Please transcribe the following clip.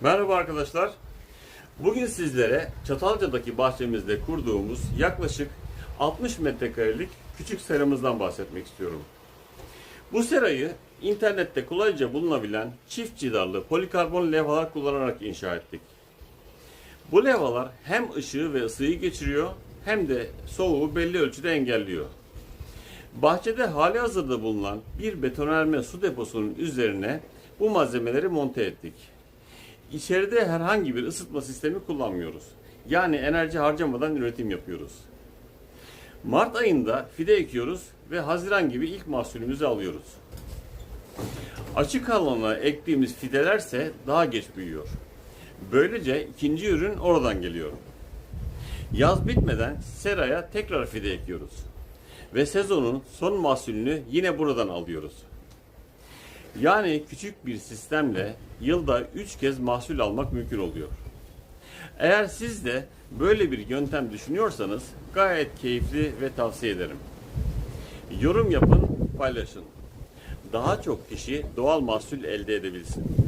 Merhaba arkadaşlar. Bugün sizlere Çatalca'daki bahçemizde kurduğumuz yaklaşık 60 metrekarelik küçük seramızdan bahsetmek istiyorum. Bu serayı internette kolayca bulunabilen çift cidarlı polikarbon levhalar kullanarak inşa ettik. Bu levhalar hem ışığı ve ısıyı geçiriyor hem de soğuğu belli ölçüde engelliyor. Bahçede hali hazırda bulunan bir betonarme su deposunun üzerine bu malzemeleri monte ettik. İçeride herhangi bir ısıtma sistemi kullanmıyoruz. Yani enerji harcamadan üretim yapıyoruz. Mart ayında fide ekiyoruz ve Haziran gibi ilk mahsulümüzü alıyoruz. Açık alana ektiğimiz fidelerse daha geç büyüyor. Böylece ikinci ürün oradan geliyor. Yaz bitmeden seraya tekrar fide ekiyoruz. Ve sezonun son mahsulünü yine buradan alıyoruz. Yani küçük bir sistemle yılda 3 kez mahsul almak mümkün oluyor. Eğer siz de böyle bir yöntem düşünüyorsanız gayet keyifli ve tavsiye ederim. Yorum yapın, paylaşın. Daha çok kişi doğal mahsul elde edebilsin.